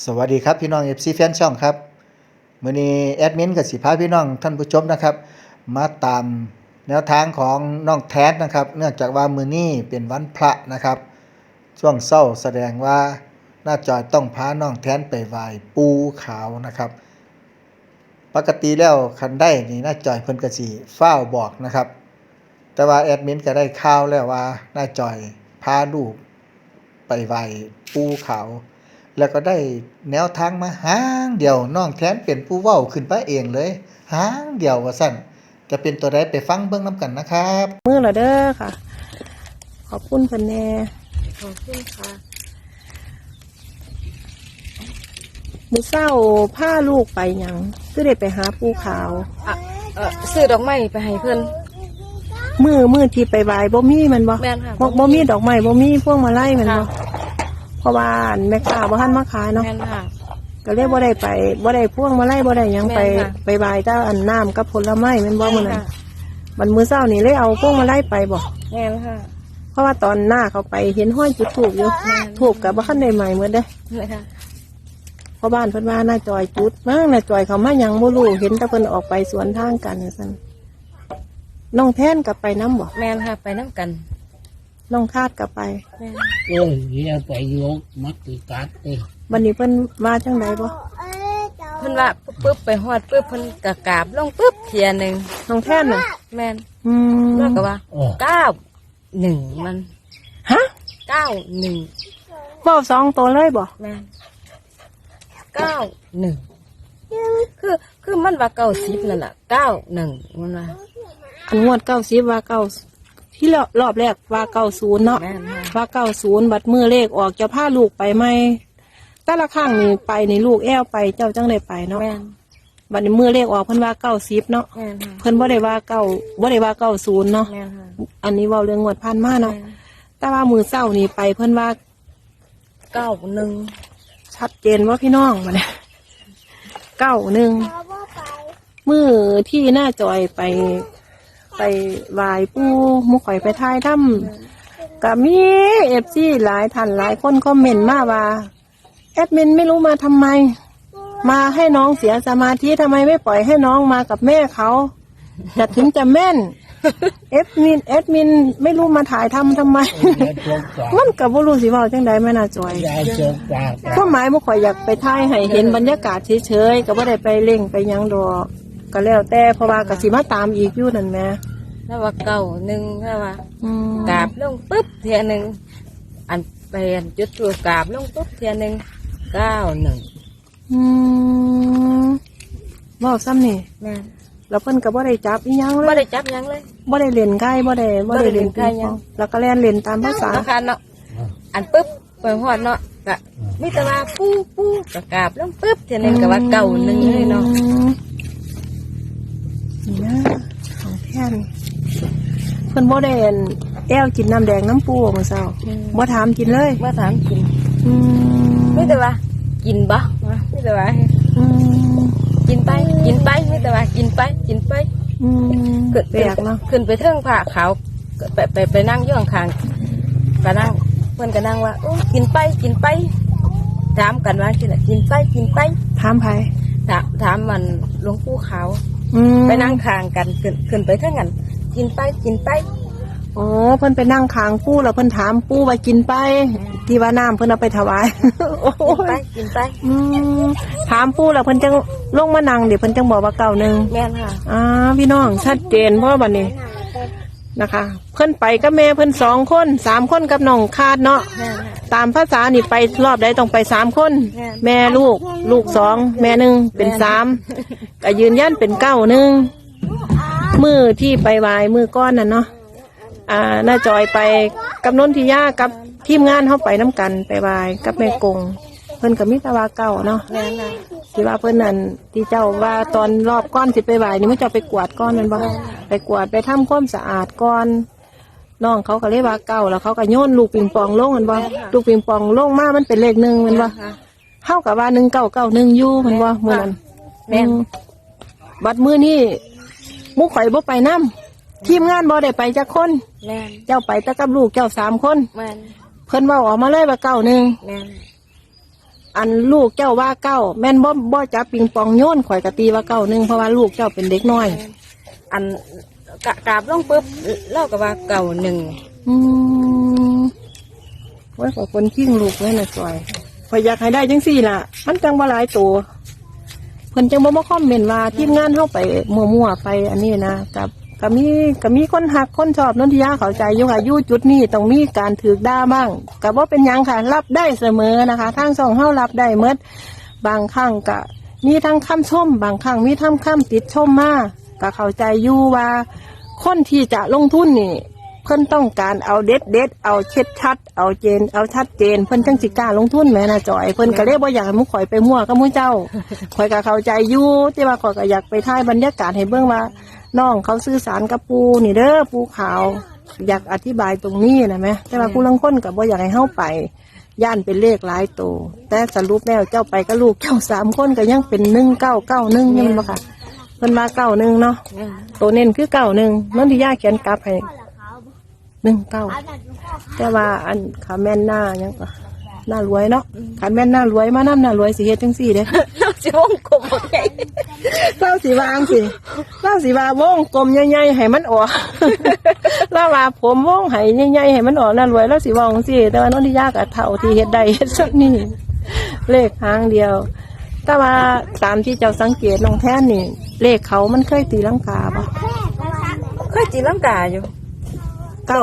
สวัสดีครับพี่น้อง FC แฟนช่องครับมื้อนี้แอดมินกับสิพาพี่น้องท่านผู้ชมนะครับ มาตามแนวทางของน้องแทสนะครับ เนื่องจากว่ามือนี้เป็นวันพระนะครับ ช่วงเช้าแสดงว่าหน้าจอยต้องพาน้องแทนไปไหว้ปูขาวนะครับ ปกติแล้วคันได้นี่หน้าจอยเพิ่นก็สิฟ้าบอกนะครับ แต่ว่าแอดมินก็ได้ข่าวแล้วว่าหน้าจอยพาลูกไปไหว้ปูขาว แล้วก็ได้แนวทางมาหางเดียวน้องแทนเป็นผู้เว้าขึ้นไปเองเลยหางเดียวว่าสั่นจะเป็นตัวใดไปฟังเบิ่งนํกันนะครับมือละเด้อค่ะ ขอบคุณเพิ่นแน่ขอบคุณค่ะมือเศร้าผ้าลูกไปหยังคือได้ไปหาปูขาว อะเออซื้อดอกไม้ไปให้เพื่อนมือมือที่ไปไหว้บ่มีแมันบ่แม่นค่ะบ่บ่มีดอกไม้บ่มีพวงมาลัยแมันบ่ค่ะ เพราะว่าอันแม่ค้าบ่ทันมาขายเนาะแม่นค่ะ ก็เลยบ่ได้ไปบ่ได้พวงมาลัยบ่ได้หยังไปแม่นค่ะ ไปไหว้เจ้าอันน้ำกับผลไม้แม่นบ่มื้อนั้นค่ะวันมื้อเช้านี่เลยเอาพวงมาลัยไปบ่แม่นค่ะ เพราะว่าตอนหน้าเขาไปเห็นห้อยจุดถูกอยู่แม่น ถูกกับบ่ทันได้ใหม่หมดเด้อแม่นค่ะเพราะบ้านเพิ่นว่าน่าจอยจุดมั้งน่าจอยเขามายังบ่รู้เห็นแต่เพิ่นออกไปสวนทางกันซั่นน้องแท่นกลับไปน้ำบ่แม่นค่ะ ไปน้ำกัน น้องคาดกลับไปแม่นโอ้ยเรียกไปยกมักติกัดเลยวันนี้เพิ่นมาจังไดบ่เพิ่นว่าปุ๊บปุ๊บไปฮอดปุ๊บเพิ่นกะกราบลงปุ๊บเทียหนึ่งน้องแท่นน่ะ แม่นอืมแล้วก็ว่าโอ้เก้าหนึ่งมันฮะเก้าหนึ่งเว้าสองตัวเลยบ่แม่นเก้าหนึ่งคือคือมันว่าเก้าสิบนั่นแหละเก้าหนึ่งมันว่าอันงวด90ว่าเก้า ที่รอบรอบแรกว่า90เนาะแม่นค่ะ ว่า90บัดมือเลขออกจะพาลูกไปไหมแต่ละครั้งนี่ไปนี่ลูกแอวไปเจ้าจังได้ไปเนาะแม่นบัดนี้มือเลขออกเพิ่นว่า90เนาะแม่นค่ะเพิ่นบ่ได้ว่าเก้าบ่ได้ว่า90เนาะแม่นค่ะอันนี้เว่าเรื่องงวดพันมาเนาะแม่นแต่ว่ามือเศร้านี่ไปเพิ่นว่าเก้าหนึ่งชัดเจนว่าพี่น้องมาเนี่ยเก้าหนึ่งมือที่หน้าจอยไป ไปไหวายปูมุข่อยไปทายถ้ำกับมีเอฟซีหลายท่านหลายคนคอมเมนต์มาว่าแอดมินไม่รู้มาทำไม มาให้น้องเสียสมาธิทำไมไม่ปล่อยให้น้องมากับแม่เขาจะถึงจะแม่นเอดมินเอดมินไม่รู้มาถ่ายทำทำไมเรียกจกปากมันกับบ่รู้สิเว่าจังใดแม่น่าจอยยายจกปากความหมายบ่ข่อยอยากไปถ่ายให้เห็นบรรยากาศเฉยๆก็บ่ได้ไปเล่งไปหยังดอก ก็แล้วแต่เพราะว่าก็สิมาตามอีกอยู่นั่นแหม่แล้วว่าเก้าหนึ่งแล้วว่าอืมกราบลงปุ๊บเทียหนึ่งอันไปอันจุดตัวกราบลงปุ๊บเทียหนึ่งเก้าหนึ่งอืมเว้าซ้ำนี่แม่นแล้วเพิ่นก็บ่ได้จับอีหยังเลไม่ยได้จับหยังเลย บ่ได้เล่นไก่บ่ได้บ่ได้เล่นบ่ได้เล่นไก่ปิงหยัปอง งแล้วก็เล่นเล่นตามภาษาเนาะค่ะเนาะอันปุ๊บไปหอดเนาะกะมิตรว่าปู้ปู้กะกราบลงปุ๊บเทียหนึ่งก็ว่าเก้าหนึ่งเลยเนาะอืม แท่นเพิ่นบ่ได้อั่นแอวกินน้ำแดงน้ำปูมื้อเช้าบ่ถามกินเลยเมื่อถามกินอืมมิตรว่า กินบ่มิตรว่าอืมกินไป กินไปมิตรว่ากินไปกินไปอืมขึ้นแปลกเนาะขึ้นไปเทิงผ้าขาวก็ไปไปไปนั่งอยู่ข้างๆก็นั่งเพื่อนก็นั่งว่าโอ้กินไปกินไปถามกันว่ากินกินไปกินไปถามไผถามถามมันหลวงปู่ขาว อืมไปนั่งข้างกันขึ้นขึ้นไปเทิงกันกินไปกินไป อ๋อเพิ่นไปนั่งค้างปูแล้วเพิ่นถามปูว่ากินไป ที่ว่าน้ำเพิ่นเอาไปถวาย โอ้กินไปยกินไป อืมถามปูแล้วเพิ่นจังลงมานั่งเดี๋ยวเพิ่นจังบอกว่าเก่าหนึ่งแม่นค่ะ อ่าพี่น้องชัดเจนเพราะบัดนี้ นะคะ เพิ่นไปกับแม่เพิ่นสองคนสามคนกับน้องคาดเนาะแม่นค่ะตามภาษานี่ไปรอบใดต้องไปสามคน แม่น แม่ลูก ลูกสองแม่หนึ่งเป็นสามก็ยืนยันเป็นเก้าหนึ่งมือที่ไปวายมือก้อนน่ะเนาะอ่าน้าจอยไปกับนนทิยากับทีมงานเขาไปน้กันไปวายกับแม่กงเพิ่นกับมิตรวาเก่าเนาะแม่นค่ะที่ว่าเพิ่นนั่นที่เจ้าว่าตอนรอบก้อนสิไปวายนี่มันจะไปกวาดก้อนนั่นบ่ไปกวาดไปทำความสะอาดก้อนน้องเขาก็เลยว่าเก่าแล้วเขาก็โยนลูกปิงปองลงมันบ่ลูกปิงปองลงมามันเป็นเลขหนึ่งแมันบ่ค่ะเท่ากับว่าหนึ่งเก้าเก้าหนึ่งอยู่แมันบ่มื้อนั้นแม่นอืมบัดมื้อนี้หมุข่อยบ่ไปนํทีมงานบ่ได้ไปจักคนแม่นเจ้าไปแต่กับลูกเจ้าสามคนแม่นเพิ่นเว้าออกมาเลยว่าเก้าหนึ่งแม่น อันลูกเจ้าว่าเก้า แม่นบ่บ่จับปิงปองโยนข่อยกะตีว่าเก้าหนึ่งเพราะว่าลูกเจ้าเป็นเด็กน้อย อันกะกราบลงปุ๊บเล่ากับว่าเก่าหนึ่งอืมไว้ขอคนขิ้งลูกไว้หน่อยจอยข่อยอยากให้ได้จังสี่ล่ะ มันจังบ่หลายตัวเพิ่นจังบ่มาคอมเมนต์ว่าทีมงานเข้าไปมั่วๆไปอันนี้นะกับ ก็มีก็มีคนหักคนชอบนนทิยาเข้าใจอยู่ค่ะอยู่จุดนี้ต้องมีการถือด่าบ้างก็บ่เป็นหยังค่ะ รับได้เสมอนะคะทางสองเฮารับได้เมดบางครั้งก็มีทั้งคำชม บางครั้งมีทั้งคำติดชมมาก็เข้าใจอยู่ว่า คนที่จะลงทุนนี่เพิ่นต้องการเอาเด็ดเด็ดเอาเช็ดชัด เอาเจน เอาชัดเจน เพิ่นจังสิกล้าลงทุนแหม่นะจอย เพิ่นก็เลยบ่อยากให้มุข่อยไปมั่วกับมุ้เจ้าข่อยก็เข้าใจอยู่แต่ว่าข่อยก็อยากไปถ่ายบรรยากาศให้เบิ่งว่า น้องเขาสื่อสารกับปูนี่เด้อปูขาว อยากอธิบายตรงนี้นะแหมแต่ว่าผู้ลังคนก็บ่อยากให้เฮาไปย่านเป็นเลขหลายโตวแต่สรุปแล้วเจ้าไปกับลูกเจ้าสามคนก็ยังเป็นหนึ่งเก้าเก้าหนึ่งยังบ่ค่ะเพิ่นมาเก้าหนึ่งเนาะตัวเน้นคือเก้าหนึ่งนั่นที่ย่าเขียนกลับให้หนึ่งเก้าแต่ว่าอันขาแม่นหน้ายังก็หน้ารวยเนาะขาแม่นหน้ารวยมาน้ำหน้ารวยสิเฮ็ดจังสี่เด้ เราจะวงกลมหมดไงเล่าสีวางสิเล่าสีวาวงกลมใหญ่ๆให้มันออกเล่าว่าผมวงให้ใหญ่ๆให้มันออกน่ารวยแล้วสีวางสิแต่ว่าน้องที่ยากอะเท่าที่เฮ็ดได้เฮ็ดสักนี่เลขหางเดียว แต่ว่าตามที่เจ้าสังเกตน้องแท่นนี่ เลขเขามันเคยตีลังกาปะเคยจีลังกาอยู่เก้า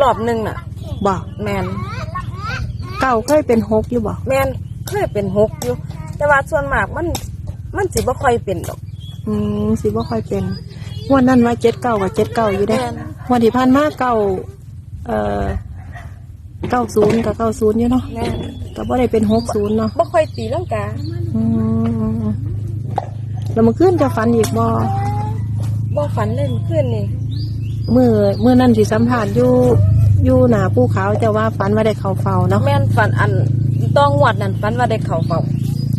รอบหนึ่งน่ะบ่แมนเก้าเคยเป็นหกอยู่บ่แมนเคยเป็นหกอยู่ แต่ว่าส่วนมากมัน มันสิบ่ค่อยเป็นดอก อืมสิบ่ค่อยเป็นงวดนั้นว่าเจ็ดเก้ากับเจ็ดเก้าอยู่เด้แม่น งวันที่ผ่านมาเก้าเอ่อเก้าศูนย์กับเก้าศูนย์อยู่เนาะแม่นก็บ่ได้เป็นหกศูนย์เนาะบ่ค่อยตีลังกาอืมแล้วมันขึ้นจะฝันอีกบ่บ่ฝันเล่นขึ้นนี่มือมือนั่นสิสัมผัสอยู่อยู่หนาภูเขาจะว่าฝันว่าได้เขาเฝ้าเนาะแม่นฝันอันต้องหวดนั่นฝันว่าได้เข่าเฝ้า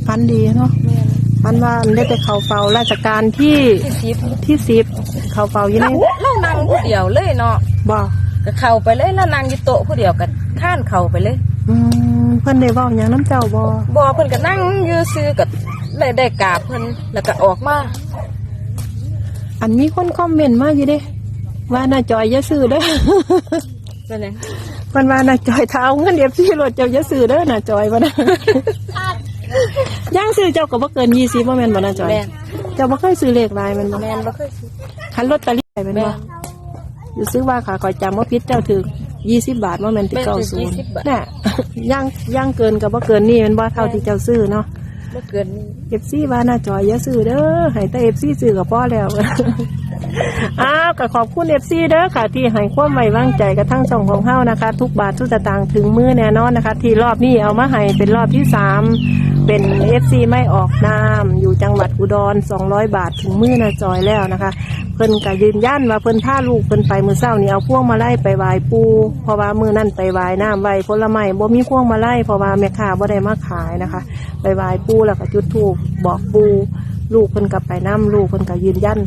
ฝันดีเนาะแม่นฝันว่าได้ไปเขาเฝ้าราชการที่ที่ทิพย์ที่สิบเขาเฝ้าอยู่ในเรานั่งผู้เดียวเลยเนาะบ่ก็เข้าไปเลยแล้วนั่งอยู่โต๊ะผู้เดียวก็ข้านเข้าไปเลย อืมเพิ่นได้เว้าหยังน้ำเจ้าบ่บ่เพิ่นก็นั่งอยู่ซื่อก็เลยได้กราบเพิ่นแล้วก็ออกมาอันมีคนคอมเมนต์มาอยู่เด้ว่าน่าจอยอย่าซื้อเด้อเป็นไงเพิ่นว่าน่าจอยถ้าเอาเงินเดียบซี่รถเจ้าอย่าซื้อเด้อน่าจอยบ่นะ ย่างซื้อเจ้าก็บ่เกิน20บ่แม่นบ่น่าจอยแม่น เจ้าบ่เคยซื้อเลขหลายแม่นบ่แม่นบ่เคยซื้อ คันลอตเตอรี่แม่นแม่บ่นอยู่ซื้อว่าค่ะขอยจำว่าพิษเจ้าถึง20บาทบ่แม่นที่แม่นถึง90 20บาท น่ะ ย่างย่างเกินก็บ่เกินนี่แม่นบ่เท่าที่เจ้าซื้อเนาะ บ่เกินนี้ เอฟซีว่าน่าจอยอย่าซื้อเด้อให้แต่เอฟซีซื้อกับพ่อแล้ว อ้าวก็ขอบคุณเอฟซีเด้อค่ะ ที่ให้ความไว้วางใจกับทั้งสองของเฮานะคะ ทุกบาททุกสตางค์ถึงมือแน่นอนนะคะ ที่รอบนี้เอามาให้เป็นรอบที่สาม เป็นเอฟซีไม่ออกนามอยู่จังหวัดอุดรสองร้อยบาทถึงมือนาจอยแล้วนะคะ เพิ่นก็ยืนยันว่าเพิ่นพาลูกเพิ่นไปมือเศร้านี่เอาพวงมาไล่ไปไหว้ปูเพราะว่ามือนั่นไปไหว้น้ำไหว้ผลไม้บ่มีพวงมาไล่เพราะว่าแม่ค้าบ่ได้มาขายนะคะ ไปไหว้ปูแล้วก็จุดธูปบอกปูลูกเพิ่นกลับไปน้ำลูกเพิ่นก็ยืนยัน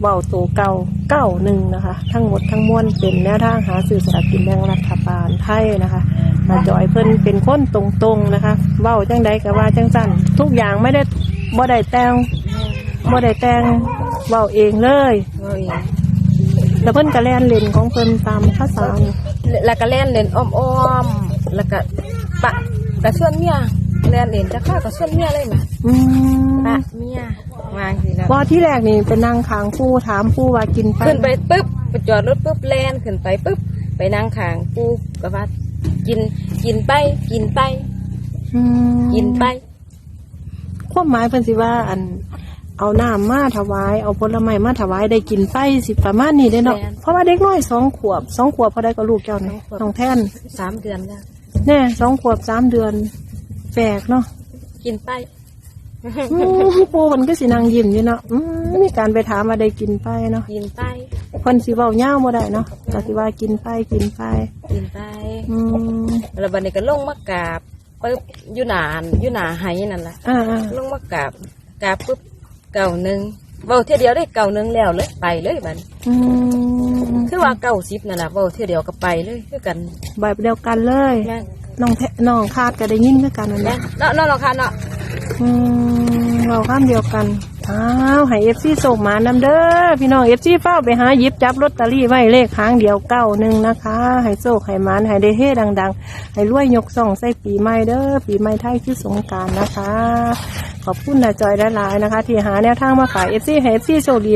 เว้าโตเก่าเก้าหนึ่งนะคะ ทั้งหมดทั้งมวลเป็นแนวทางหาสื่อสารกินแบ่งรัฐบาลไทยนะคะ มาจอยเพิ่นเป็นคนตรงๆนะคะเว้าจังใดก็ว่าจังสั้นทุกอย่างไม่ได้บ่ได้แต่งบ่ได้แต่งเว้าเองเลยเอาเองแล้วเพิ่นก็แล่นเล่นของเพิ่นตามภาษานี่แล้วก็เล่นเล่นอ้อมๆแล้วก็ปะกระส่วนเมียเล่นเล่นจะเข้ากับส่วนเมียเลยมาอืมปะเมียวางสิแล้วบ่ที่แรกนี่เป็นนางขางปูถามปูว่ากินไปขึ้นไปปุ๊บไปจอดรถปุ๊บแล่นขึ้นไปปุ๊บไปนั่งข้างปูก็ว่า กินกินไป กินไป อืมกินไป ความหมายเพิ่นสิว่า อัน เอาน้ำมาถวาย เอาผลไม้มาถวายได้กินไปสิประมาณนี้ได้เนาะแม่นเพราะว่าเด็กน้อยสองขวบสองขวบพอได้ก็ลูกเจ้าเนี่ยสองขวบ น้องแท่นสามเดือนแล้วแน่สองขวบสามเดือนแปลกเนาะ กินไป อืมปูมันก็สินางยิ้มอยู่เนาะอืมมีการไปถามมาได้กินไปเนาะ กินไป เพิ่นสิเว้าย่าวบ่ได้เนาะก็สิว่ากินไปกินไป กินไปอืมแล้วบัดนี้ก็ลงมากราบปุ๊บอยู่หนานอยู่หนาไหนั่นแหละอ่าอ่าลงมากราบกราบปุ๊บเก่าหนึ่งเบาเที่ยวเดียวได้เก่าหนึ่งแล้วเลยไปเลยบัดอืมคือว่าเก่าสิบนั่นแหละเบาเที่ยวเดียวก็ไปเลยคือกันแบบเดียวกันเลยแม่นน้องแทน้องคาดก็ได้ยินคือกันนั่นแหเนาะละเนาะเนาะค่ะเนาะอืมเราข้ามเดียวกัน อ้าวให้เอฟซีส่งมานำเด้อพี่น้องเอฟซีเฝ้าไปหาหยิบจับลอตเตอรี่ไว้เลขค้างเดียวเก้าหนึ่งนะคะให้โชคให้มานให้ได้เฮดังๆ ให้รวยยกส่องใส่ปีใหม่เด้อปีใหม่ไทยคือสงการนะคะ ขอบคุณนะจอยหลายๆนะคะ ที่หาแนวทางมาขายเอฟซีให้เอฟซีโชคดีนะ